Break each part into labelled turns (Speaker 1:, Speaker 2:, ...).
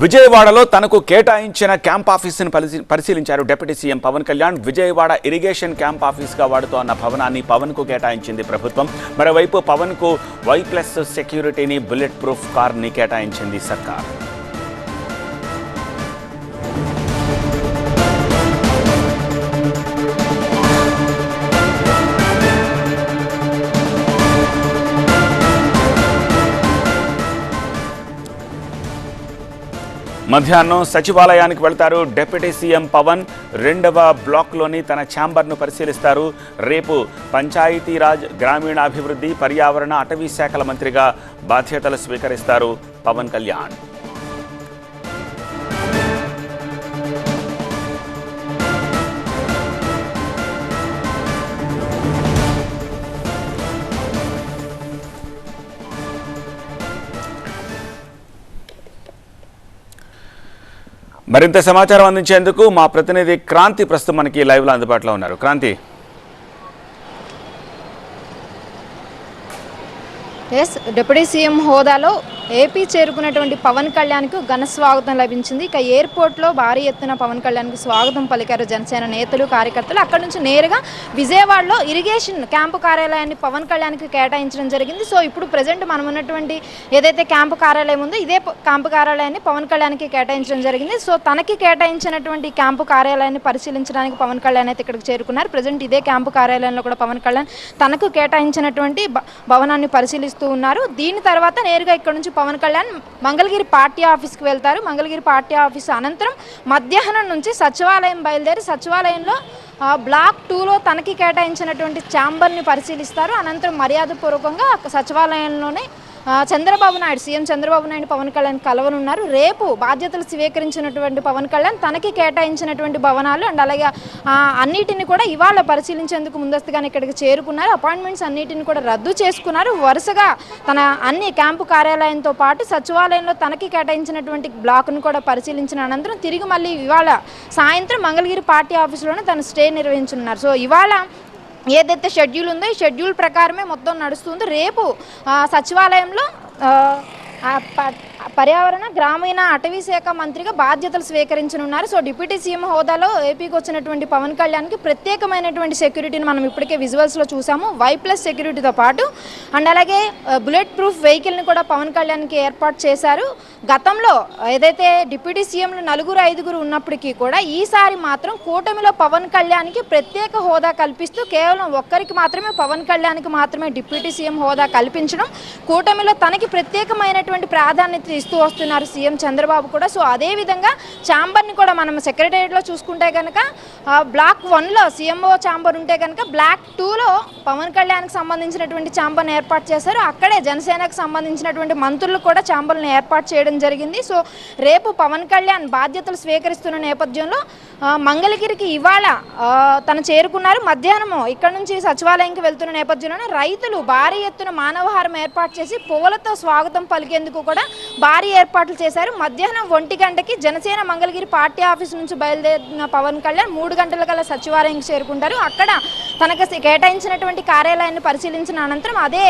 Speaker 1: విజయవాడలో తనకు కేటాయించిన క్యాంప్ ఆఫీసును పరిశీలించారు deputy CM Pawan Kalyan. Vijayawada irrigation camp ఆఫీస్గా వాడుతోన్న భవనాన్ని పవన్కు కేటాయించింది ప్రభుత్వం. మరోవైపు పవన్కు వై ప్లస్ సెక్యూరిటీని బుల్లెట్ ప్రూఫ్ కార్ని కేటాయించింది సర్కార్. మధ్యాహ్నం సచివాలయానికి వెళ్తారు డిప్యూటీ సీఎం పవన్. రెండవ బ్లాక్లోని తన ఛాంబర్ను పరిశీలిస్తారు. రేపు పంచాయతీరాజ్ గ్రామీణాభివృద్ధి పర్యావరణ అటవీ శాఖల మంత్రిగా బాధ్యతలు స్వీకరిస్తారు పవన్ కళ్యాణ్. మరింత సమాచారం అందించేందుకు మా ప్రతినిధి క్రాంతి ప్రస్తుతం మనకి లైవ్లో అందుబాటులో ఉన్నారు. క్రాంతి.
Speaker 2: ఎస్ డిప్యూటీ సీఎం హోదాలో ఏపీ చేరుకున్నటువంటి పవన్ కళ్యాణ్కు ఘన స్వాగతం లభించింది. ఇక ఎయిర్పోర్ట్లో భారీ ఎత్తున పవన్ కళ్యాణ్కు స్వాగతం పలికారు జనసేన నేతలు కార్యకర్తలు. అక్కడ నుంచి నేరుగా విజయవాడలో ఇరిగేషన్ క్యాంపు కార్యాలయాన్ని పవన్ కళ్యాణ్కి కేటాయించడం జరిగింది. సో ఇప్పుడు ప్రజెంట్ మనం ఉన్నటువంటి ఏదైతే క్యాంపు కార్యాలయం ఉందో ఇదే క్యాంపు కార్యాలయాన్ని పవన్ కళ్యాణ్కి కేటాయించడం జరిగింది. సో తనకి కేటాయించినటువంటి క్యాంపు కార్యాలయాన్ని పరిశీలించడానికి పవన్ కళ్యాణ్ అయితే ఇక్కడికి చేరుకున్నారు. ప్రజెంట్ ఇదే క్యాంపు కార్యాలయంలో కూడా పవన్ కళ్యాణ్ తనకు కేటాయించినటువంటి భవనాన్ని పరిశీలిస్తూ ఉన్నారు. దీని తర్వాత నేరుగా ఇక్కడ నుంచి పవన్ కళ్యాణ్ మంగళగిరి పార్టీ ఆఫీస్కి వెళ్తారు. మంగళగిరి పార్టీ ఆఫీస్ అనంతరం మధ్యాహ్నం నుంచి సచివాలయం బయలుదేరి సచివాలయంలో బ్లాక్ టూలో తనకి కేటాయించినటువంటి ఛాంబర్ని పరిశీలిస్తారు. అనంతరం మర్యాదపూర్వకంగా సచివాలయంలోనే చంద్రబాబు నాయుడు సీఎం చంద్రబాబు నాయుడు పవన్ కళ్యాణ్ కలవనున్నారు. రేపు బాధ్యతలు స్వీకరించినటువంటి పవన్ కళ్యాణ్ తనకి కేటాయించినటువంటి భవనాలు అండ్ అలాగే అన్నిటిని కూడా ఇవాళ పరిశీలించేందుకు ముందస్తుగానే ఇక్కడికి చేరుకున్నారు. అపాయింట్మెంట్స్ అన్నిటిని కూడా రద్దు చేసుకున్నారు. వరుసగా తన అన్ని క్యాంపు కార్యాలయంతో పాటు సచివాలయంలో తనకి కేటాయించినటువంటి బ్లాక్ను కూడా పరిశీలించిన అనంతరం తిరిగి మళ్ళీ ఇవాళ సాయంత్రం మంగళగిరి పార్టీ ఆఫీసులోనే తన స్టే నిర్వహించనున్నారు. సో ఇవాళ ఏదైతే షెడ్యూల్ ఉందో ఈ షెడ్యూల్ ప్రకారమే మొత్తం నడుస్తుంది. రేపు సచివాలయంలో ఆ ప- పర్యావరణ గ్రామీణ అటవీ శాఖ మంత్రిగా బాధ్యతలు స్వీకరించనున్నారు. సో డిప్యూటీ సీఎం హోదాలో ఏపీకి వచ్చినటువంటి పవన్ కళ్యాణ్కి ప్రత్యేకమైనటువంటి సెక్యూరిటీని మనం ఇప్పటికే విజువల్స్లో చూసాము. వై ప్లస్ సెక్యూరిటీతో పాటు అండ్ అలాగే బుల్లెట్ ప్రూఫ్ వెహికల్ని కూడా పవన్ కళ్యాణ్కి ఏర్పాటు చేశారు. గతంలో ఏదైతే డిప్యూటీ సీఎంలు నలుగురు ఐదుగురు ఉన్నప్పటికీ కూడా ఈసారి మాత్రం కూటమిలో పవన్ కళ్యాణ్కి ప్రత్యేక హోదా కల్పిస్తూ కేవలం ఒక్కరికి మాత్రమే పవన్ కళ్యాణ్కి మాత్రమే డిప్యూటీ సీఎం హోదా కల్పించడం కూటమిలో తనకి ప్రత్యేకమైనటువంటి ప్రాధాన్యత ఇస్తూ వస్తున్నారు సీఎం చంద్రబాబు కూడా. సో అదే విధంగా ఛాంబర్ని కూడా మనం సెక్రటేరియట్లో చూసుకుంటే కనుక బ్లాక్ వన్లో సీఎంఓ ఛాంబర్ ఉంటే కనుక బ్లాక్ టూలో పవన్ కళ్యాణ్కి సంబంధించినటువంటి ఛాంబర్ని ఏర్పాటు చేశారు. అక్కడే జనసేనకు సంబంధించినటువంటి మంత్రులు కూడా ఛాంబర్ని ఏర్పాటు చేయడం జరిగింది. సో రేపు పవన్ కళ్యాణ్ బాధ్యతలు స్వీకరిస్తున్న నేపథ్యంలో మంగళగిరికి ఇవాళ తను చేరుకున్నారు. మధ్యాహ్నము ఇక్కడ నుంచి సచివాలయంకి వెళ్తున్న నేపథ్యంలోనే రైతులు భారీ ఎత్తున మానవహారం ఏర్పాటు చేసి పువ్వులతో స్వాగతం పలికేందుకు కూడా భారీ ఏర్పాట్లు చేశారు. మధ్యాహ్నం ఒంటి గంటకి జనసేన మంగళగిరి పార్టీ ఆఫీస్ నుంచి బయలుదేరిన పవన్ కళ్యాణ్ మూడు గంటల కల్లా సచివాలయంకి చేరుకుంటారు. అక్కడ తనకు కేటాయించినటువంటి కార్యాలయాన్ని పరిశీలించిన అనంతరం అదే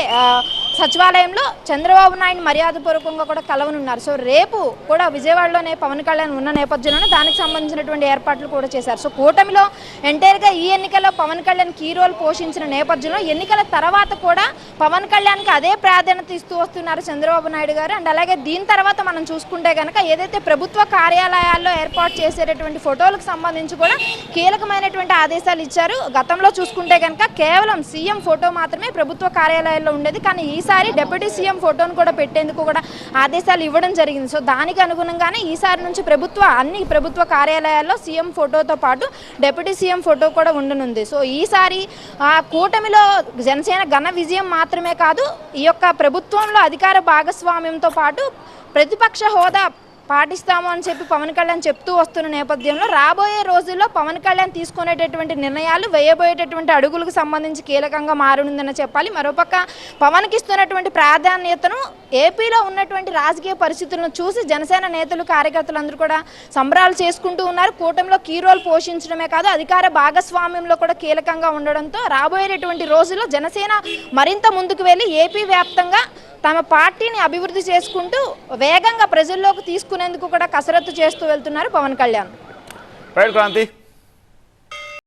Speaker 2: సచివాలయంలో చంద్రబాబు నాయుడు మర్యాదపూర్వకంగా కూడా కలవనున్నారు. సో రేపు కూడా విజయవాడలోనే పవన్ కళ్యాణ్ ఉన్న నేపథ్యంలోనే దానికి సంబంధించినటువంటి ఏర్పాట్లు కూడా చేశారు. సో కూటమిలో ఎంటైర్గా ఈ ఎన్నికల్లో పవన్ కళ్యాణ్ కీ రోల్ పోషించిన నేపథ్యంలో ఎన్నికల తర్వాత కూడా పవన్ కళ్యాణ్కి అదే ప్రాధాన్యత ఇస్తూ వస్తున్నారు చంద్రబాబు నాయుడు గారు. అండ్ అలాగే దీని తర్వాత మనం చూసుకుంటే కనుక ఏదైతే ప్రభుత్వ కార్యాలయాల్లో ఏర్పాటు చేసేటటువంటి ఫోటోలకు సంబంధించి కూడా కీలకమైనటువంటి ఆదేశాలు ఇచ్చారు. గతంలో చూసుకుంటే కనుక కేవలం సీఎం ఫోటో మాత్రమే ప్రభుత్వ కార్యాలయాల్లో ఉండేది. కానీ ఈసారి డిప్యూటీ సీఎం ఫోటోను కూడా పెట్టేందుకు కూడా ఆదేశాలు ఇవ్వడం జరిగింది. సో దానికి అనుగుణంగానే ఈసారి నుంచి ప్రభుత్వ అన్ని ప్రభుత్వ కార్యాలయాల్లో సీఎం ఫోటోతో పాటు డిప్యూటీ సీఎం ఫోటో కూడా ఉండనుంది. సో ఈసారి ఆ కూటమిలో జనసేన ఘన విజయం మాత్రమే కాదు ఈ యొక్క ప్రభుత్వంలో అధికార భాగస్వామ్యంతో పాటు ప్రతిపక్ష హోదా పాటిస్తాము అని చెప్పి పవన్ కళ్యాణ్ చెప్తూ వస్తున్న నేపథ్యంలో రాబోయే రోజుల్లో పవన్ కళ్యాణ్ తీసుకునేటటువంటి నిర్ణయాలు వేయబోయేటటువంటి అడుగులకు సంబంధించి కీలకంగా మారనుందని చెప్పాలి. మరోపక్క పవన్కి ఇస్తున్నటువంటి ప్రాధాన్యతను ఏపీలో ఉన్నటువంటి రాజకీయ పరిస్థితులను చూసి జనసేన నేతలు కార్యకర్తలందరూ కూడా సంబరాలు చేసుకుంటూ ఉన్నారు. కూటమిలో కీ రోల్ పోషించడమే కాదు అధికార భాగస్వామ్యంలో కూడా కీలకంగా ఉండడంతో రాబోయేటటువంటి రోజుల్లో జనసేన మరింత ముందుకు వెళ్ళి ఏపీ వ్యాప్తంగా తమ పార్టీని అభివృద్ధి చేసుకుంటూ వేగంగా ప్రజల్లోకి తీసుకునేందుకు కూడా కసరత్తు చేస్తూ వెళ్తున్నారు పవన్ కళ్యాణ్.
Speaker 1: రైట్ క్రాంతి.